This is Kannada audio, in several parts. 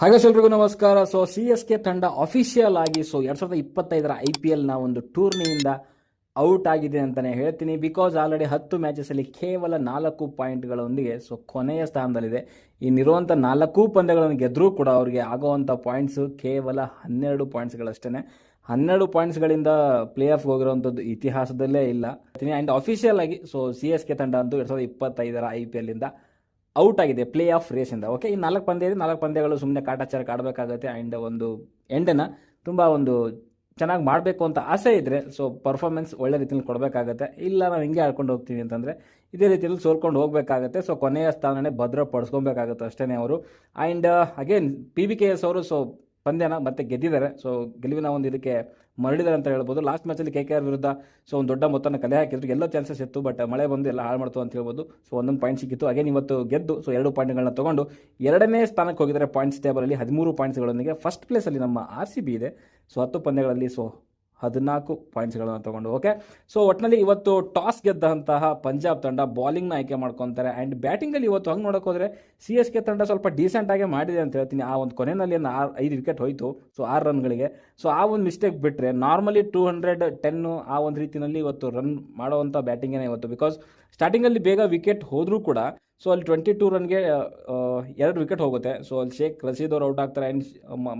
ಹಾಗೆ ಎಲ್ರಿಗೂ ನಮಸ್ಕಾರ. ಸೊ ಸಿ ಎಸ್ ಕೆ ತಂಡ ಅಫಿಷಿಯಲ್ ಆಗಿ ಸೊ ಎರಡ್ ಸಾವಿರದ ಇಪ್ಪತ್ತೈದರ ಐ ಪಿ ಎಲ್ನ ಒಂದು ಟೂರ್ನಿಯಿಂದ ಔಟ್ ಆಗಿದೆ ಅಂತಲೇ ಹೇಳ್ತೀನಿ. ಬಿಕಾಸ್ ಆಲ್ರೆಡಿ ಹತ್ತು ಮ್ಯಾಚಸಲ್ಲಿ ಕೇವಲ ನಾಲ್ಕು ಪಾಯಿಂಟ್ಗಳೊಂದಿಗೆ ಸೊ ಕೊನೆಯ ಸ್ಥಾನದಲ್ಲಿದೆ. ಇನ್ನಿರುವಂಥ ನಾಲ್ಕು ಪಂದ್ಯಗಳನ್ನು ಗೆದ್ದರೂ ಕೂಡ ಅವರಿಗೆ ಆಗುವಂತ ಪಾಯಿಂಟ್ಸು ಕೇವಲ ಹನ್ನೆರಡು ಪಾಯಿಂಟ್ಸ್ಗಳಷ್ಟೇ ಹನ್ನೆರಡು ಪಾಯಿಂಟ್ಸ್ಗಳಿಂದ ಪ್ಲೇ ಆಫ್ ಹೋಗಿರುವಂಥದ್ದು ಇತಿಹಾಸದಲ್ಲೇ ಇಲ್ಲ. ಆ್ಯಂಡ್ ಅಫಿಷಿಯಲ್ ಆಗಿ ಸೊ ಸಿ ಎಸ್ ಕೆ ತಂಡ ಅಂತೂ ಎರಡು ಸಾವಿರದ ಇಪ್ಪತ್ತೈದರ ಐ ಪಿ ಎಲ್ಲಿಂದ ಔಟ್ ಆಗಿದೆ ಪ್ಲೇ ಆಫ್ ರೇಸಿಂದ ಓಕೆ ಈ ನಾಲ್ಕು ಪಂದ್ಯ ಇದೆ ನಾಲ್ಕು ಪಂದ್ಯಗಳು ಸುಮ್ಮನೆ ಕಾಟಾಚಾರಕ್ಕೆ ಆಡಬೇಕಾಗುತ್ತೆ ಆ್ಯಂಡ್ ಒಂದು ಎಂಡನ್ನು ತುಂಬ ಒಂದು ಚೆನ್ನಾಗಿ ಮಾಡಬೇಕು ಅಂತ ಆಸೆ ಇದ್ದರೆ ಸೊ ಪರ್ಫಾರ್ಮೆನ್ಸ್ ಒಳ್ಳೆ ರೀತಿಯಲ್ಲಿ ಕೊಡಬೇಕಾಗತ್ತೆ. ಇಲ್ಲ, ನಾವು ಹಿಂಗೆ ಆಡ್ಕೊಂಡು ಹೋಗ್ತೀವಿ ಅಂತಂದರೆ ಇದೇ ರೀತಿಯಲ್ಲಿ ಸೋಲ್ಕೊಂಡು ಹೋಗಬೇಕಾಗತ್ತೆ. ಸೊ ಕೊನೆಯ ಸ್ಥಾನನೇ ಭದ್ರಪಡಿಸ್ಕೊಬೇಕಾಗುತ್ತೆ ಅಷ್ಟೇ ಅವರು. And again P B K S ಅವರು ಸೊ ಪಂದ್ಯನ ಮತ್ತೆ ಗೆದ್ದಿದ್ದಾರೆ. ಸೊ ಗೆಲುವಿನ ಒಂದು ಇದಕ್ಕೆ ಮರಳಿದ್ದಾರೆ ಅಂತ ಹೇಳ್ಬೋದು. ಲಾಸ್ಟ್ ಮ್ಯಾಚಲ್ಲಿ ಕೆ ಕೆ ಆರ್ ವಿರುದ್ಧ ಸೊ ಒಂದು ದೊಡ್ಡ ಮೊತ್ತವನ್ನು ಕಲೆ ಹಾಕಿದ್ರು. ಎಲ್ಲೋ ಚಾನ್ಸಸ್ ಇತ್ತು ಬಟ್ ಮಳೆ ಬಂದು ಎಲ್ಲ ಹಾಳು ಮಾಡ್ತು ಅಂತ ಹೇಳ್ಬೋದು. ಸೊ ಒಂದೊಂದು ಪಾಯಿಂಟ್ ಸಿಕ್ಕಿತ್ತು. ಅಗೇನ್ ಇವತ್ತು ಗೆದ್ದು ಸೊ ಎರಡು ಪಾಯಿಂಟ್ಗಳನ್ನ ತಗೊಂಡು ಎರಡನೇ ಸ್ಥಾನಕ್ಕೆ ಹೋಗಿದ್ದಾರೆ. ಪಾಯಿಂಟ್ಸ್ ಟೇಬಲಲ್ಲಿ ಹದಿಮೂರು ಪಾಯಿಂಟ್ಸ್ಗಳೊಂದಿಗೆ ಫಸ್ಟ್ ಪ್ಲೇಸಲ್ಲಿ ನಮ್ಮ ಆರ್ ಸಿ ಬಿ ಇದೆ. ಸೊ ಹತ್ತು ಪಂದ್ಯಗಳಲ್ಲಿ ಸೊ ಹದಿನಾಲ್ಕು ಪಾಯಿಂಟ್ಸ್ಗಳನ್ನು ತಗೊಂಡು ಓಕೆ ಸೊ ಒಟ್ಟಿನಲ್ಲಿ ಇವತ್ತು ಟಾಸ್ ಗೆದ್ದಂತಹ ಪಂಜಾಬ್ ತಂಡ ಬಾಲಿಂಗ್ನ ಆಯ್ಕೆ ಮಾಡ್ಕೊತಾರೆ. ಆ್ಯಂಡ್ ಬ್ಯಾಟಿಂಗಲ್ಲಿ ಇವತ್ತು ಹಂಗೆ ನೋಡೋಕೆ ಹೋದರೆ ಸಿ ಎಸ್ ಕೆ ತಂಡ ಸ್ವಲ್ಪ ಡೀಸೆಂಟ್ ಆಗಿ ಮಾಡಿದೆ ಅಂತ ಹೇಳ್ತೀನಿ. ಆ ಒಂದು ಕೊನೆಯಲ್ಲಿ ಆರು, ಐದು ವಿಕೆಟ್ ಹೋಯಿತು. ಸೊ ಆರು ರನ್ಗಳಿಗೆ. ಸೊ ಆ ಒಂದು ಮಿಸ್ಟೇಕ್ ಬಿಟ್ಟರೆ ನಾರ್ಮಲಿ ಟೂ ಹಂಡ್ರೆಡ್ ಟೆನ್ನು ಆ ಒಂದು ರೀತಿಯಲ್ಲಿ ಇವತ್ತು ರನ್ ಮಾಡೋವಂಥ ಬ್ಯಾಟಿಂಗೇನೆ ಇವತ್ತು. ಬಿಕಾಸ್ ಸ್ಟಾರ್ಟಿಂಗಲ್ಲಿ ಬೇಗ ವಿಕೆಟ್ ಹೋದರೂ ಕೂಡ ಸೊ ಅಲ್ಲಿ ಟ್ವೆಂಟಿ ಟೂ ರನ್ಗೆ ಎರಡು ವಿಕೆಟ್ ಹೋಗುತ್ತೆ. ಸೊ ಅಲ್ಲಿ ಶೇಖ್ ರಶೀದ್ ಅವರು ಔಟ್ ಆಗ್ತಾರೆ ಆ್ಯಂಡ್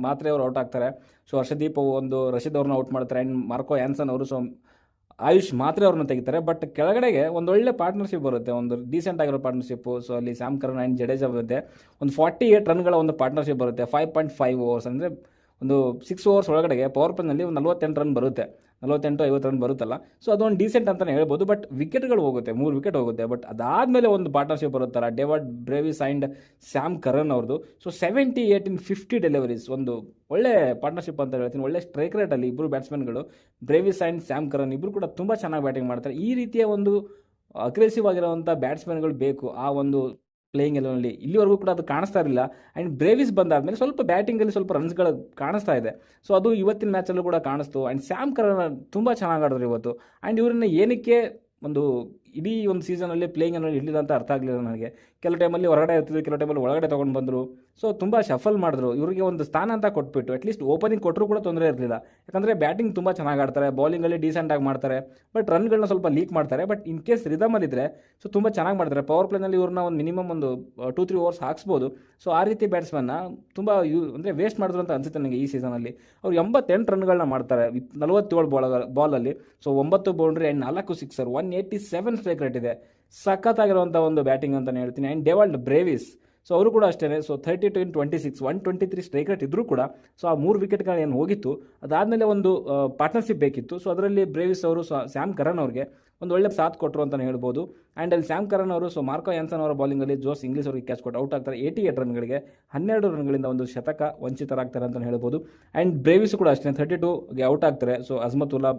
ಮಾತ್ರೆ ಅವರು ಔಟ್ ಆಗ್ತಾರೆ. ಸೊ ಹರ್ಷದೀಪ್ ಒಂದು ರಶೀದ್ ಅವ್ರನ್ನ ಔಟ್ ಮಾಡ್ತಾರೆ ಆ್ಯಂಡ್ ಮಾರ್ಕೋ ಆ್ಯನ್ಸನ್ ಅವರು ಸೊ ಆಯುಷ್ ಮಾತ್ರೆ ಅವ್ರನ್ನ ತೆಗಿತಾರೆ. ಬಟ್ ಕೆಳಗಡೆಗೆ ಒಂದು ಒಳ್ಳೆ ಪಾರ್ಟ್ನರ್ಶಿಪ್ ಬರುತ್ತೆ. ಒಂದು ಡೀಸೆಂಟ್ ಆಗಿರೋ ಪಾರ್ಟ್ನರ್ಶಿಪ್ಪು ಸೊ ಅಲ್ಲಿ ಸ್ಯಾಮ್ ಕರ್ನ್ ಆ್ಯಂಡ್ ಜಡೇಜಾ ಬರುತ್ತೆ. ಒಂದು ಫಾರ್ಟಿ ಏಟ್ ರನ್ಗಳ ಒಂದು ಪಾರ್ಟ್ನರ್ಶಿಪ್ ಬರುತ್ತೆ. ಫೈವ್ ಪಾಯಿಂಟ್ ಫೈವ್ ಓವರ್ಸ್ ಅಂದರೆ ಒಂದು ಸಿಕ್ಸ್ ಓವರ್ಸ್ ಒಳಗಡೆಗೆ ಪವರ್ ಪ್ಲೇನಲ್ಲಿ ಒಂದು ನಲ್ವತ್ತೆಂಟು ರನ್ ಬರುತ್ತೆ. ನಲ್ವತ್ತೆಂಟು ಐವತ್ತು ರನ್ ಬರುತ್ತಲ್ಲ. ಸೊ ಅದೊಂದು ಡೀಸೆಂಟ್ ಅಂತಲೇ ಹೇಳ್ಬೋದು. ಬಟ್ ವಿಕೆಟ್ಗಳು ಹೋಗುತ್ತೆ, ಮೂರು ವಿಕೆಟ್ ಹೋಗುತ್ತೆ. ಬಟ್ ಅದಾದಮೇಲೆ ಒಂದು ಪಾರ್ಟ್ನರ್ಶಿಪ್ ಬರುತ್ತಲ್ಲ David Brevis and Sam Curran ಅವ್ರದ್ದು. So seventy eight in fifty deliveries ಒಂದು ಒಳ್ಳೆ ಪಾರ್ಟ್ನರ್ಶಿಪ್ ಅಂತ ಹೇಳ್ತೀನಿ. ಒಳ್ಳೆ ಸ್ಟ್ರೈಕ್ ರೇಟಲ್ಲಿ ಇಬ್ಬರು ಬ್ಯಾಟ್ಸ್ಮನ್ಗಳು ಬ್ರೇವಿಸ್ ಆ್ಯಂಡ್ ಸ್ಯಾಮ್ ಕರನ್ ಇಬ್ಬರು ಕೂಡ ತುಂಬ ಚೆನ್ನಾಗಿ ಬ್ಯಾಟಿಂಗ್ ಮಾಡ್ತಾರೆ. ಈ ರೀತಿಯ ಒಂದು ಅಗ್ರೆಸಿವ್ ಆಗಿರುವಂಥ ಬ್ಯಾಟ್ಸ್ಮನ್ಗಳು ಬೇಕು. ಆ ಒಂದು ಪ್ಲೇಯಿಂಗ್ ಎಲೆವನಲ್ಲಿ ಇಲ್ಲಿವರೆಗೂ ಕೂಡ ಅದು ಕಾಣಿಸ್ತಾ ಇರಲಿಲ್ಲ. ಆ್ಯಂಡ್ ಬ್ರೇವಿಸ್ ಬಂದಾದಮೇಲೆ ಸ್ವಲ್ಪ ಬ್ಯಾಟಿಂಗಲ್ಲಿ ಸ್ವಲ್ಪ ರನ್ಸ್ಗಳು ಕಾಣಿಸ್ತಾ ಇದೆ. ಸೊ ಅದು ಇವತ್ತಿನ ಮ್ಯಾಚಲ್ಲೂ ಕೂಡ ಕಾಣಿಸ್ತು. ಆ್ಯಂಡ್ ಸ್ಯಾಮ್ ಕರನ್ ತುಂಬ ಚೆನ್ನಾಗಿ ಆಡಿದ್ರು ಇವತ್ತು. ಆ್ಯಂಡ್ ಇವರನ್ನ ಏನಕ್ಕೆ ಒಂದು ಇಡೀ ಒಂದು ಸೀಸನಲ್ಲಿ ಪ್ಲೇಯಿಂಗ್ ಅನ್ನೋದು ಇರಲಿಲ್ಲ ಅಂತ ಅರ್ಥ ಆಗಲಿಲ್ಲ ನನಗೆ. ಕೆಲವು ಟೈಮಲ್ಲಿ ಹೊರಗಡೆ ಇರ್ತಿದ್ರು ಕೆಲವು ಟೈಮಲ್ಲಿ ಒಳಗಡೆ ತೊಗೊಂಡು ಬಂದರು. ಸೊ ತುಂಬ ಶಫಲ್ ಮಾಡಿದ್ರು. ಇವರಿಗೆ ಒಂದು ಸ್ಥಾನ ಅಂತ ಕೊಟ್ಬಿಟ್ಟು ಅಟ್ಲೀಸ್ಟ್ ಓಪನಿಂಗ್ ಕೊಟ್ಟರು ಕೂಡ ತೊಂದರೆ ಇರಲಿಲ್ಲ. ಯಾಕಂದರೆ ಬ್ಯಾಟಿಂಗ್ ತುಂಬ ಚೆನ್ನಾಗಿ ಆಡ್ತಾರೆ ಬೌಲಿಂಗಲ್ಲಿ ಡೀಸೆಂಟಾಗಿ ಮಾಡ್ತಾರೆ ಬಟ್ ರನ್ಗಳನ್ನ ಸ್ವಲ್ಪ ಲೀಕ್ ಮಾಡ್ತಾರೆ ಬಟ್ ಇನ್ ಕೇಸ್ ರಿದಮಲ್ಲಿದ್ದರೆ ಸೊ ತುಂಬ ಚೆನ್ನಾಗಿ ಮಾಡ್ತಾರೆ. ಪವರ್ ಪ್ಲೇನಲ್ಲಿ ಇವ್ರನ್ನ ಒಂದು ಮಿನಿಮಮ್ ಒಂದು ಟೂ ತ್ರೀ ಓವರ್ಸ್ ಹಾಕ್ಸ್ಬೋದು. ಸೊ ಆ ರೀತಿ ಬ್ಯಾಟ್ಸ್ಮನ್ನ ತುಂಬ ಯೂ, ಅಂದರೆ ವೇಸ್ಟ್ ಮಾಡಿದ್ರು ಅಂತ ಅನಿಸುತ್ತೆ ನನಗೆ ಈ ಸೀಸನಲ್ಲಿ ಅವ್ರು ಎಂಬತ್ತೆಂಟು ರನ್ಗಳನ್ನ ಮಾಡ್ತಾರೆ ನಲವತ್ತೇಳು ಬಾಲ್ ಬಾಲಲ್ಲಿ ಸೊ ಒಂಬತ್ತು ಬೌಂಡ್ರಿ ಆ್ಯಂಡ್ ನಾಲ್ಕು sixer one eighty seven strike rate ಇದೆ. ಸಖತ್ತಾಗಿರುವಂಥ ಒಂದು ಬ್ಯಾಟಿಂಗ್ ಅಂತಲೇ ಹೇಳ್ತೀನಿ. ಆ್ಯಂಡ್ ಡೆವಲ್ಡ್ ಬ್ರೇವಿಸ್ ಸೊ ಅವರು ಕೂಡ ಅಷ್ಟೇ so thirty two in twenty six one twenty three strike rate ಇದ್ದರೂ ಕೂಡ ಸೊ ಆ ಮೂರು ವಿಕೆಟ್ಗಳು ಏನು ಹೋಗಿತ್ತು, ಅದಾದಮೇಲೆ ಒಂದು ಪಾರ್ಟ್ನರ್ಶಿಪ್ ಬೇಕಿತ್ತು. ಸೊ ಅದರಲ್ಲಿ ಬ್ರೇವಿಸ್ ಅವರು ಸ್ಯಾಮ್ ಕರನ್ ಅವ್ರಿಗೆ ಒಂದು ಒಳ್ಳೆ ಸಾಥ್ ಕೊಟ್ಟರು ಅಂತಲೇ ಹೇಳ್ಬೋದು. ಆ್ಯಂಡ್ ಅಲ್ಲಿ ಸ್ಯಾಮ್ ಕರನ್ ಅವರು ಸೊ ಮಾರ್ಕೋ ಯಾನ್ಸನ್ ಅವರ ಬೌಲಿಂಗಲ್ಲಿ ಜೋಸ್ ಇಂಗ್ಲೀಷ್ ಅವರಿಗೆ ಕ್ಯಾಚ್ ಕೊಟ್ಟು ಔಟ್ ಆಗ್ತಾರೆ. ಏಯ್ಟಿ ಏಟ್ ರನ್ಗಳಿಗೆ ಹನ್ನೆರಡು ರನ್ಗಳಿಂದ ಒಂದು ಶತಕ ವಂಚಿತರಾಗ್ತಾರೆ ಅಂತಲೇ ಹೇಳ್ಬೋದು. ಆ್ಯಂಡ್ ಬ್ರೇವಿಸ್ ಕೂಡ ಅಷ್ಟೇ ಥರ್ಟಿ ಟೂಗೆ ಔಟ್ ಆಗ್ತಾರೆ. ಸೊ ಅಜ್ಮತುಲ್ಲಾ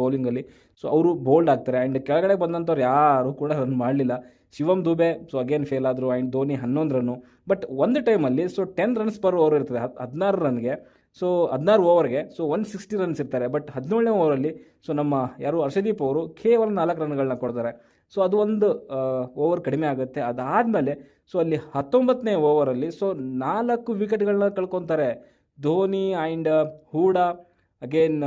ಬೌಲಿಂಗಲ್ಲಿ ಸೊ ಅವರು ಬೋಲ್ಡ್ ಆಗ್ತಾರೆ. ಆ್ಯಂಡ್ ಕೆಳಗಡೆ ಬಂದಂಥವ್ರು ಯಾರು ಕೂಡ ರನ್ ಮಾಡಲಿಲ್ಲ. Shivam Dube so again fail ಆದರು. ಆ್ಯಂಡ್ ಧೋನಿ ಹನ್ನೊಂದು ರನ್ನು. ಬಟ್ ಒಂದು ಟೈಮಲ್ಲಿ so ten runs per over ಇರ್ತದೆ ಹದಿನಾರು ರನ್ಗೆ ಸೊ ಹದಿನಾರು ಓವರ್ಗೆ ಸೊ ಒನ್ ಸಿಕ್ಸ್ಟಿ ರನ್ಸ್ ಇರ್ತಾರೆ. ಬಟ್ ಹದಿನೇಳನೇ ಓವರಲ್ಲಿ ಸೊ ನಮ್ಮ ಯಾರು ಹರ್ಷದೀಪ್ ಅವರು ಕೇವಲ ನಾಲ್ಕು ರನ್ಗಳನ್ನ ಕೊಡ್ತಾರೆ. ಸೊ ಅದು ಒಂದು ಓವರ್ ಕಡಿಮೆ ಆಗುತ್ತೆ. ಅದಾದಮೇಲೆ ಸೊ ಅಲ್ಲಿ ಹತ್ತೊಂಬತ್ತನೇ ಓವರಲ್ಲಿ ಸೊ ನಾಲ್ಕು ವಿಕೆಟ್ಗಳನ್ನ ಕಳ್ಕೊತಾರೆ. ಧೋನಿ ಆ್ಯಂಡ್ ಹೂಡಾ ಅಗೇನ್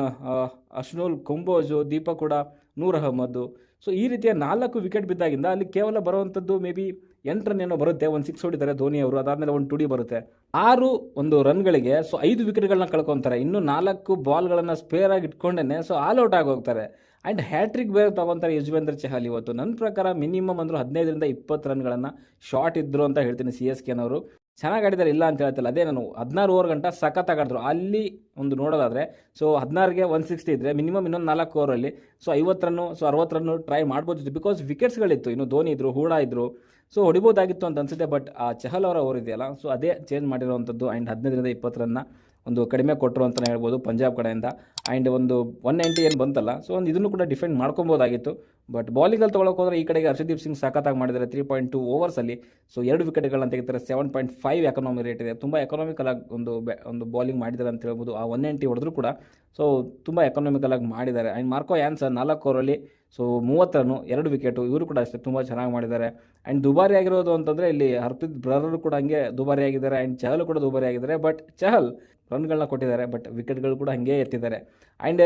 ಅಶ್ನೋಲ್ ಕೊಂಬೋಜು ದೀಪಕ್ ಕೂಡ, ನೂರ್ ಅಹಮ್ಮದ್ದು ಸೊ ಈ ರೀತಿಯ ನಾಲ್ಕು ವಿಕೆಟ್ ಬಿದ್ದಾಗಿಂದ ಅಲ್ಲಿ ಕೇವಲ ಬರುವಂಥದ್ದು ಮೇ ಬಿ ಎಂಟು ರನ್ ಏನೋ ಬರುತ್ತೆ, ಒಂದು ಸಿಕ್ಸ್ ಹೊಡಿತಾರೆ ಧೋನಿ ಅವರು ಅದಾದಮೇಲೆ ಒಂದು ಟುಡಿ ಬರುತ್ತೆ. ಆರು ಒಂದು ರನ್ಗಳಿಗೆ ಸೊ ಐದು ವಿಕೆಟ್ಗಳನ್ನ ಕಳ್ಕೊತಾರೆ. ಇನ್ನು ನಾಲ್ಕು ಬಾಲ್ಗಳನ್ನು ಸ್ಪೇರ್ ಆಗಿ ಇಟ್ಕೊಂಡೇ ಸೊ ಆಲ್ ಔಟ್ ಆಗಿ ಹೋಗ್ತಾರೆ. ಆ್ಯಂಡ್ ಹ್ಯಾಟ್ರಿಕ್ ಬೇರೆ ತಗೊತಾರೆ ಯಜುವೇಂದ್ರ ಚಹಲ್ ಇವತ್ತು. ನನ್ನ ಪ್ರಕಾರ ಮಿನಿಮಮ್ ಅಂದರೂ ಹದಿನೈದರಿಂದ ಇಪ್ಪತ್ತು ರನ್ಗಳನ್ನು ಶಾರ್ಟ್ ಇದ್ದರು ಅಂತ ಹೇಳ್ತೀನಿ ಸಿ ಎಸ್ ಕೆನವರು ಚೆನ್ನಾಗಿ ಆಡಿದ್ದಾರೆ, ಇಲ್ಲ ಅಂತ ಹೇಳ್ತಿಲ್ಲ. ಅದೇ ನಾನು ಹದಿನಾರು ಓವರ್ ಗಂಟ ಸಖತ್ತಾಗಿ ಆಡಿದ್ರು. ಅಲ್ಲಿ ಒಂದು ನೋಡೋದಾದರೆ ಸೊ ಹದಿನಾರಿಗೆ ಒನ್ ಸಿಕ್ಸ್ಟಿ ಇದ್ದರೆ ಮಿನಿಮಮ್ ಇನ್ನೊಂದು ನಾಲ್ಕು ಓವರಲ್ಲಿ ಸೊ ಐವತ್ತು ರನ್ನು ಸೊ ಅರವತ್ತು ರನ್ನು ಟ್ರೈ ಮಾಡ್ಬೋದಿತ್ತು ಬಿಕಾಸ್ ವಿಕೆಟ್ಸ್ಗಳಿತ್ತು ಇನ್ನು ಧೋನಿ ಇದ್ದರು ಹೂಡ ಇದ್ರು ಸೊ ಹೊಡಿಬೋದಾಗಿತ್ತು ಅಂತ ಅನಿಸುತ್ತೆ ಬಟ್ ಆ ಚಹಲ್ ಅವರ ಓವರ್ ಇದೆಯಲ್ಲ ಸೊ ಅದೇ ಚೇಂಜ್ ಮಾಡಿರೋವಂಥದ್ದು ಆ್ಯಂಡ್ ಹದಿನೈದರಿಂದ ಇಪ್ಪತ್ತು ರನ್ನ ಒಂದು ಕಡಿಮೆ ಕೊಟ್ಟರು ಅಂತಲೇ ಹೇಳ್ಬೋದು, ಪಂಜಾಬ್ ಕಡೆಯಿಂದ. ಆ್ಯಂಡ್ ಒಂದು ಒನ್ ನೈಂಟಿ ಏನು ಬಂತಲ್ಲ ಸೊ ಒಂದು ಇದನ್ನು ಕೂಡ ಡಿಫೆಂಡ್ ಮಾಡ್ಕೊಬೋದಾಗಿತ್ತು. ಬಟ್ ಬಾಲಿಂಗಲ್ಲಿ ತೊಗೊಳಕ್ಕೆ ಹೋದರೆ ಈ ಕಡೆಗೆ ಹರ್ಷದೀಪ್ ಸಿಂಗ್ ಸಖತ್ತಾಗಿ ಮಾಡಿದ್ದಾರೆ ತ್ರೀ ಪಾಯಿಂಟ್ ಟು ಓವರ್ಸಲ್ಲಿ ಸೊ ಎರಡು ವಿಕೆಟ್ಗಳನ್ನು ತೆಗಿತಾರೆ seven point five economy rate ಇದೆ. ತುಂಬ ಎಕನಾಮಿಕಲ್ ಆಗಿ ಒಂದು ಬೆ, ಒಂದು ಬಾಲಿಂಗ್ ಮಾಡಿದ್ದಾರೆ ಅಂತ ಹೇಳ್ಬೋದು. ಆ ಒನ್ ನೈಂಟಿ ಹೊಡೆದ್ರು ಕೂಡ ಸೊ ತುಂಬ ಎಕನಾಮಿಕಲ್ ಆಗಿ ಮಾಡಿದ್ದಾರೆ. ಆ್ಯಂಡ್ ಮಾರ್ಕೋ ಆ್ಯನ್ಸರ್ ನಾಲ್ಕು ಓವರಲ್ಲಿ ಸೊ ಮೂವತ್ತು ರನ್ನು, ಎರಡು ವಿಕೆಟು ಇವರು ಕೂಡ ಅಷ್ಟೇ ತುಂಬ ಚೆನ್ನಾಗಿ ಮಾಡಿದ್ದಾರೆ. ಆ್ಯಂಡ್ ದುಬಾರಿ ಆಗಿರೋದು ಅಂತಂದರೆ ಇಲ್ಲಿ ಹರ್ಪ್ರೀತ್ ಬ್ರರರು ಕೂಡ ಹಂಗೆ ದುಬಾರಿ ಆಗಿದ್ದಾರೆ. ಆ್ಯಂಡ್ ಚಹಲ್ ಕೂಡ ದುಬಾರಿ ಆಗಿದ್ದಾರೆ. ಬಟ್ ಚಹಲ್ ರನ್ಗಳನ್ನ ಕೊಟ್ಟಿದ್ದಾರೆ ಬಟ್ ವಿಕೆಟ್ಗಳು ಕೂಡ ಹಾಗೆ ಎತ್ತಿದ್ದಾರೆ. ಆ್ಯಂಡ್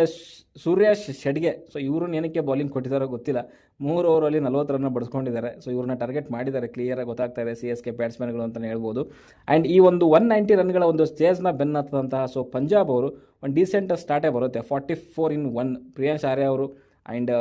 ಸೂರ್ಯ ಶೆಡ್ಗೆ ಸೊ ಇವರು ಏನಕ್ಕೆ ಬೌಲಿಂಗ್ ಕೊಟ್ಟಿದ್ದಾರೋ ಗೊತ್ತಿಲ್ಲ. ಮೂರು ಓವರಲ್ಲಿ ನಲ್ವತ್ತು ರನ್ನ ಬಡಿಸ್ಕೊಂಡಿದ್ದಾರೆ. ಸೊ ಇವ್ರನ್ನ ಟಾರ್ಗೆಟ್ ಮಾಡಿದ್ದಾರೆ ಕ್ಲಿಯರಾಗಿ ಗೊತ್ತಾಗ್ತಾ ಇದೆ ಸಿ ಎಸ್ ಕೆ ಬ್ಯಾಟ್ಸ್ಮನ್ಗಳು ಅಂತಲೇ ಹೇಳ್ಬೋದು. ಆ್ಯಂಡ್ ಈ ಒಂದು ಒನ್ ನೈಂಟಿ ರನ್ಗಳ ಒಂದು ಸ್ಟೇಜ್ನ ಬೆನ್ನತ್ತದಂತಹ ಸೊ ಪಂಜಾಬ್ ಅವರು ಒಂದು ಡೀಸೆಂಟ್ ಸ್ಟಾರ್ಟೇ ಬರುತ್ತೆ. Forty four in one Priyansh Arya ಅವರು ಆ್ಯಂಡ್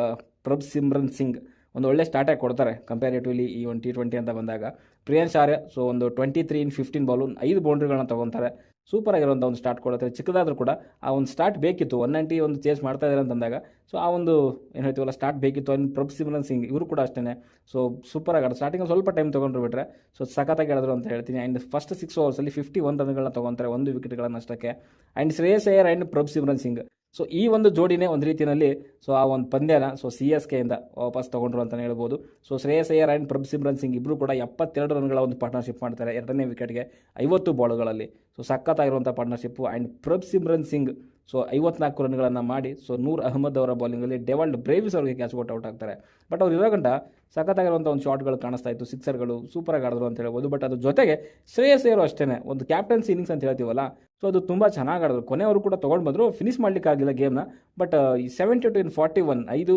ಪ್ರಭ್ ಸಿಮ್ರನ್ ಸಿಂಗ್ ಒಂದು ಒಳ್ಳೆ ಸ್ಟಾರ್ಟೇ ಕೊಡ್ತಾರೆ ಕಂಪ್ಯಾರಿಟಿವ್ಲಿ ಈ ಒಂದು ಟಿ ಟ್ವೆಂಟಿ ಅಂತ ಬಂದಾಗ. ಪ್ರಿಯಾಂಶ್ ಆರ್ಯ ಸೊ ಒಂದು twenty three in fifteen ball ಐದು ಬೌಂಡ್ರಿಗಳನ್ನ ತೊಗೊತಾರೆ. ಸೂಪರ್ ಆಗಿರುವಂಥ ಒಂದು ಸ್ಟಾರ್ಟ್ ಕೊಡುತ್ತೆ. ಚಿಕ್ಕದಾದರೂ ಕೂಡ ಆ ಒಂದು ಸ್ಟಾರ್ಟ್ ಬೇಕಿತ್ತು. ಒನ್ ನೈಂಟಿ ಒಂದು ಚೇಸ್ ಮಾಡ್ತಾ ಇದ್ದಾರೆ ಅಂತಂದಾಗ ಸೊ ಆ ಒಂದು ಏನು ಹೇಳ್ತೀವಲ್ಲ ಸ್ಟಾರ್ಟ್ ಬೇಕಿತ್ತು. ಅಂದ್ರೆ ಪ್ರಭು ಸಿಂಗ್ ಇವರು ಕೂಡ ಅಷ್ಟೇ ಸೊ ಸೂಪರ್ ಆಗಿ ಸ್ಟಾರ್ಟಿಂಗ್ ಸ್ವಲ್ಪ ಟೈಮ್ ತೊಗೊಂಡ್ರು ಬಿಟ್ರೆ ಸೊ ಸಖತ್ತಾಗಿ ಆಡಿದ್ರು ಅಂತ ಹೇಳ್ತೀನಿ. ಆ್ಯಂಡ್ ಫಸ್ಟ್ ಸಿಕ್ಸ್ ಓವರ್ಸಲ್ಲಿ ಫಿಫ್ಟಿ ಒನ್ ರನ್ಗಳನ್ನ ತೊಗೊತಾರೆ, ಒಂದು ವಿಕೆಟ್ಗಳನ್ನಷ್ಟಕ್ಕೆ and Shreyas Iyer and Prabh Singh. So ಈ ಒಂದು ಜೋಡಿನೇ ಒಂದು ರೀತಿಯಲ್ಲಿ ಸೊ ಆ ಒಂದು ಪಂದ್ಯನ ಸೊ ಸಿ ಎಸ್ ಕೆಯಿಂದ ವಾಪಸ್ ತೊಗೊಂಡ್ರು ಅಂತಲೇ ಹೇಳ್ಬೋದು. ಸೊ ಶ್ರೇಯಸ್ ಅಯ್ಯರ್ ಆ್ಯಂಡ್ ಪ್ರಭ್ ಸಿಮ್ರನ್ ಸಿಂಗ್ ಇಬ್ಬರು ಕೂಡ ಎಪ್ಪತ್ತೆರಡು ರನ್ಗಳ ಒಂದು ಪಾರ್ಟ್ನರ್ಶಿಪ್ ಮಾಡ್ತಾರೆ. ಎರಡನೇ ವಿಕೆಟ್ಗೆ ಐವತ್ತು ಬಾಲ್ಗಳಲ್ಲಿ so ಸಖತ್ತಾಗಿರುವಂಥ partnership and Prabh Simran Singh so ಐವತ್ನಾಲ್ಕು ರನ್ಗಳನ್ನು ಮಾಡಿ ಸೊ ನೂರ್ ಅಹಮದ್ ಅವರ ಬೌಲಿಂಗಲ್ಲಿ ಡೆವಲ್ಡ್ ಬ್ರೇವಿಸ್ ಅವರಿಗೆ ಕ್ಯಾಚ್ ಔಟ್ ಆಗ್ತಾರೆ. ಬಟ್ ಅವ್ರು ಇರೋ ಗಂಟ ಸಖತ್ತಾಗಿರುವಂಥ ಒಂದು ಶಾಟ್ಗಳು ಕಾಣಿಸ್ತಾ ಇತ್ತು ಸಿಕ್ಸರ್ಗಳು ಸೂಪರಾಗಿ ಆಡಿದ್ರು ಅಂತ ಹೇಳ್ಬೋದು. ಬಟ್ ಅದ್ರ ಜೊತೆಗೆ ಶ್ರೇಯಸ್ ಅಯ್ಯರು ಅಷ್ಟೇ ಒಂದು ಕ್ಯಾಪ್ಟನ್ಸಿ ಇನ್ನಿಂಗ್ಸ್ ಅಂತ ಹೇಳ್ತೀವಲ್ಲ ಸೊ ಅದು ತುಂಬ ಚೆನ್ನಾಗಿ ಆಡಿದ್ರು. ಕೊನೆಯವರು ಕೂಡ ತೊಗೊಂಡು ಬಂದರು ಫಿನಿಶ್ ಮಾಡಲಿಕ್ಕಾಗಿಲ್ಲ ಗೇಮ್ನ ಬಟ್ ಈ seventy two in forty one ಐದು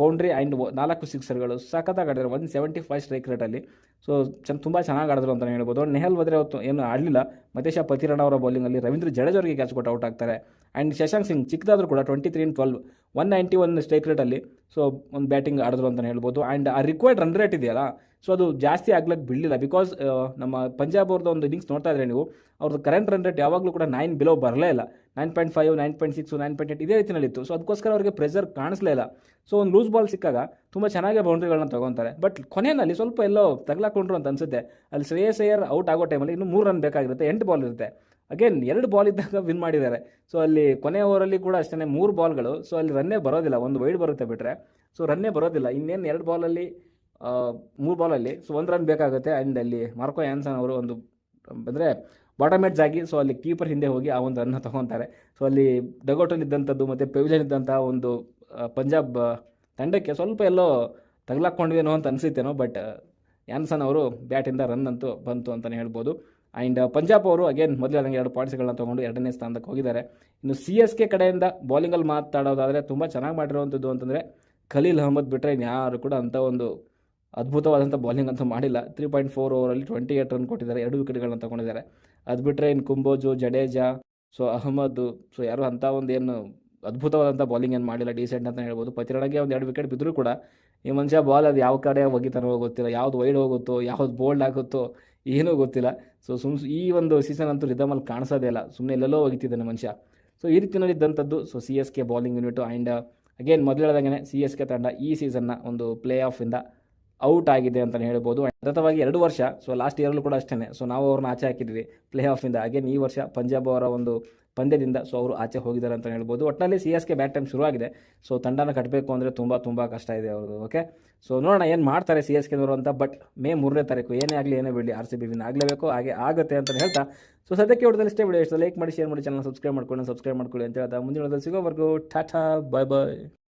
ಬೌಂಡ್ರಿ ಆ್ಯಂಡ್ ನಾಲ್ಕು ಸಿಕ್ಸರ್ಗಳು ಸಖತ್ತಾಗಿ ಆಡಿದ್ರು. ಒನ್ ಸೆವೆಂಟಿ ಫೈವ್ ಸ್ಟ್ರೈಕ್ ರೇಟಲ್ಲಿ ಸೊ ಚೆನ್ನ ತುಂಬ ಚೆನ್ನಾಗಿ ಆಡಿದ್ರು ಅಂತಲೇ ಹೇಳ್ಬೋದು. ನೆಹಲ್ ಬದ್ರೆ ಅವತ್ತು ಏನು ಆಡಲಿಲ್ಲ. ಮತೇಶ ಪತಿರಣ್ಣ ಅವರ ಬೌಲಿಂಗಲ್ಲಿ ರವೀಂದ್ರ ಜಡೇಜ್ ಅವರಿಗೆ ಕ್ಯಾಚ್ ಕೊಟ್ಟು ಔಟ್ ಆಗ್ತಾರೆ. ಆ್ಯಂಡ್ ಶಶಾಂಕ್ ಸಿಂಗ್ ಚಿಕ್ಕದಾದರೂ ಕೂಡ twenty three in twelve one ninety one strike ರೇಟಲ್ಲಿ ಸೊ ಒಂದು ಬ್ಯಾಟಿಂಗ್ ಆಡಿದ್ರು ಅಂತಲೇ ಹೇಳ್ಬೋದು. ಆ್ಯಂಡ್ ಆ ರಿಕ್ವೈರ್ಡ್ ರನ್ ರೇಟ್ ಇದೆಯಲ್ಲ ಸೊ ಅದು ಜಾಸ್ತಿ ಆಗ್ಲಿಕ್ಕೆ ಬಿಡಲಿಲ್ಲ. ಬಿಕಾಸ್ ನಮ್ಮ ಪಂಜಾಬ್ ಅವ್ರದ್ದು ಒಂದು ಇನ್ನಿಂಗ್ಸ್ ನೋಡ್ತಾ ಇದ್ರೆ ನೀವು ಅವ್ರದ್ದು ಕರೆಂಟ್ ರನ್ ರೇಟ್ ಯಾವಾಗಲೂ ಕೂಡ ನೈನ್ ಬಿಲೋ ಬರಲೇ ಇಲ್ಲ. Nine point five nine point six nine point eight ಇದೇ ರೀತಿಯಲ್ಲಿತ್ತು. ಸೊ ಅದಕ್ಕೋಸ್ಕರ ಅವರಿಗೆ ಪ್ರೆಷರ್ ಕಾಣಿಸ್ಲೇ ಇಲ್ಲ. ಸೊ ಒಂದು ಲೂಸ್ ಬಾಲ್ ಸಿಕ್ಕಾಗ ತುಂಬ ಚೆನ್ನಾಗಿ ಬೌಂಡ್ರಿಗಳನ್ನ ತೊಗೊತಾರೆ. ಬಟ್ ಕೊನೆಯಲ್ಲಿ ಸ್ವಲ್ಪ ಎಲ್ಲೋ ತಗಲಾಕೊಂಡ್ರು ಅಂತ ಅನಿಸುತ್ತೆ. ಅಲ್ಲಿ ಶ್ರೇಯಸ್ ಅಯ್ಯರ್ ಔಟ್ ಆಗೋ ಟೈಮಲ್ಲಿ ಇನ್ನೂ ಮೂರು ರನ್ ಬೇಕಾಗಿರುತ್ತೆ, ಎಂಟು ಬಾಲ್ ಇರುತ್ತೆ. ಅಗೇನ್ ಎರಡು ಬಾಲ್ ಇದ್ದಾಗ ವಿನ್ ಮಾಡಿದ್ದಾರೆ. ಸೊ ಅಲ್ಲಿ ಕೊನೆ ಓವರಲ್ಲಿ ಕೂಡ ಅಷ್ಟೇ ಮೂರು ಬಾಲ್ಗಳು ಸೊ ಅಲ್ಲಿ ರನ್ನೇ ಬರೋದಿಲ್ಲ. ಒಂದು ವೈಡ್ ಬರುತ್ತೆ ಬಿಟ್ಟರೆ ಸೊ ರನ್ನೇ ಬರೋದಿಲ್ಲ. ಇನ್ನೇನು ಎರಡು ಬಾಲಲ್ಲಿ ಮೂರು ಬಾಲಲ್ಲಿ ಸೊ ಒಂದು ರನ್ ಬೇಕಾಗುತ್ತೆ. ಆ್ಯಂಡ್ ಅಲ್ಲಿ ಮಾರ್ಕೋ ಆ್ಯನ್ಸನ್ ಅವರು ಒಂದು, ಅಂದರೆ ಬಾಟಮ್ ಎಡ್ಜ್ ಆಗಿ ಸೊ ಅಲ್ಲಿ ಕೀಪರ್ ಹಿಂದೆ ಹೋಗಿ ಆ ಒಂದು ರನ್ನ ತೊಗೊತಾರೆ. ಸೊ ಅಲ್ಲಿ ಡಗೋಟಲ್ಲಿ ಇದ್ದಂಥದ್ದು ಮತ್ತು ಪೆವಿಲಿಯನ್ ಇದ್ದಂಥ ಒಂದು ಪಂಜಾಬ್ ತಂಡಕ್ಕೆ ಸ್ವಲ್ಪ ಎಲ್ಲೋ ತಗಲಾಕ್ಕೊಂಡ್ವೇನೋ ಅಂತ ಅನಿಸುತ್ತೇನೋ ಬಟ್ ಯಾನ್ಸನ್ ಅವರು ಬ್ಯಾಟಿಂದ ರನ್ ಅಂತೂ ಬಂತು ಅಂತಲೇ ಹೇಳ್ಬೋದು. ಆ್ಯಂಡ್ ಪಂಜಾಬ್ ಅವರು ಅಗೇನ್ ಮೊದಲೇ ನನಗೆ ಎರಡು ಪಾಯಿಂಟ್ಸ್ಗಳನ್ನ ತೊಗೊಂಡು ಎರಡನೇ ಸ್ಥಾನಕ್ಕೆ ಹೋಗಿದ್ದಾರೆ. ಇನ್ನು ಸಿ ಎಸ್ ಕೆ ಕಡೆಯಿಂದ ಬೌಲಿಂಗಲ್ಲಿ ಮಾತಾಡೋದಾದರೆ ತುಂಬ ಚೆನ್ನಾಗಿ ಮಾಡಿರುವಂಥದ್ದು ಅಂತಂದರೆ ಖಲೀಲ್ ಅಹಮದ್ ಬಿಟ್ಟರೆ ಯಾರು ಕೂಡ ಅಂಥ ಒಂದು ಅದ್ಭುತವಾದಂಥ ಬೌಲಿಂಗ್ ಅಂತೂ ಮಾಡಿಲ್ಲ. ತ್ರೀ ಪಾಯಿಂಟ್ ಫೋರ್ ಓವರಲ್ಲಿ ಟ್ವೆಂಟಿ ಏಟ್ ರನ್ ಕೊಟ್ಟಿದ್ದಾರೆ. ಎರಡು ವಿಕೆಟ್ಗಳನ್ನ ತೊಗೊಂಡಿದ್ದಾರೆ. ಅದು ಬಿಟ್ಟರೆ ಇನ್ನು ಕುಂಬೋಜು ಜಡೇಜಾ ಸೊ ಅಹಮದ್ ಸೊ ಯಾರು ಅಂಥ ಒಂದು ಏನು ಅದ್ಭುತವಾದಂಥ ಬೌಲಿಂಗ್ ಏನು ಮಾಡಿಲ್ಲ. ಡೀಸೆಂಟ್ ಅಂತ ಹೇಳ್ಬೋದು. ಪತಿರಣಗೆ ಒಂದು ಎರಡು ವಿಕೆಟ್ ಬಿದ್ದರೂ ಕೂಡ ಈ ಮನುಷ್ಯ ಬಾಲ್ ಅದು ಯಾವ ಕಡೆ ಒಗಿತಾನೋ ಗೊತ್ತಿಲ್ಲ. ಯಾವ್ದು ವೈಡ್ ಹೋಗುತ್ತೋ, ಯಾವ್ದು ಬೋಲ್ಡ್ ಆಗುತ್ತೋ ಏನೂ ಗೊತ್ತಿಲ್ಲ. ಸೊ ಸುಮ್ ಈ ಒಂದು ಸೀಸನ್ ಅಂತೂ ರಿದಮಲ್ಲಿ ಕಾಣಿಸೋದೇ ಇಲ್ಲ. ಸುಮ್ಮನೆ ಎಲ್ಲೆಲ್ಲೋ ಹೋಗ್ತಿದ್ದಾನೆ ಮನುಷ್ಯ. ಸೊ ಈ ರೀತಿಯಲ್ಲಿ ಇದ್ದಂಥದ್ದು so C S K bowling unit and again ಮೊದಲು ಹೇಳ್ದಂಗೆ ಸಿ ಎಸ್ ಕೆ ತಂಡ ಈ ಸೀಸನ್ನ ಒಂದು ಪ್ಲೇ ಆಫಿಂದ ಔಟ್ ಆಗಿದೆ ಅಂತಲೇ ಹೇಳ್ಬೋದು. ಸತತವಾಗಿ ಎರಡು ವರ್ಷ ಸೊ ಲಾಸ್ಟ್ ಇಯರಲ್ಲೂ ಕೂಡ ಅಷ್ಟೇ ಸೊ ನಾವು ಅವ್ರನ್ನ ಆಚೆ ಹಾಕಿದ್ವಿ ಪ್ಲೇ ಆಫಿಂದ ಅಗೇನ್ ಈ ವರ್ಷ ಪಂಜಾಬ್ ಅವರ ಒಂದು ಪಂದ್ಯದಿಂದ ಸೊ ಅವರು ಆಚೆ ಹೋಗಿದ್ದಾರೆ ಅಂತ ಹೇಳ್ಬೋದು. ಒಟ್ಟಿನಲ್ಲಿ C S K bat time ಶುರುವಾಗಿದೆ. ಸೊ ತಂಡನ ಕಟ್ಟಬೇಕು ಅಂದರೆ ತುಂಬ ತುಂಬ ಕಷ್ಟ ಇದೆ ಅವ್ರದ್ದು. ಓಕೆ ಸೊ ನೋಡೋಣ ಏನು ಮಾಡ್ತಾರೆ ಸಿ ಎಸ್ ಕೆದವರು ಅಂತ. ಬಟ್ ಮೇ ಮೂರನೇ ತಾರೀಕು ಏನೇ ಆಗಲಿ, ಏನೇ ಬಿಡಲಿ ಆರ್ ಸಿ ಬಿ ಆಗಲೇಬೇಕು, ಹಾಗೆ ಆಗುತ್ತೆ ಅಂತ ಹೇಳ್ತಾ. ಸೊ ಸದ್ಯಕ್ಕೆ ಹೊಡೆದಲ್ಲಿ ಇಷ್ಟೇ ವಿಡಿಯೋ ಇಷ್ಟ. ಲೈಕ್ ಮಾಡಿ ಶೇರ್ ಮಾಡಿ ಚಾನಲ್ ಸಬ್ಸ್ಕ್ರೈಬ್ ಮಾಡ್ಕೊಳ್ಳಿ ಸಬ್ಸ್ಕ್ರೈಬ್ ಮಾಡ್ಕೊಳ್ಳಿ ಅಂತ ಹೇಳ್ತಾ. ಮುಂದಿನ ಸಿಗೋವರೆಗೂ ಟಾಟಾ ಬಾಯ್ ಬಾಯ್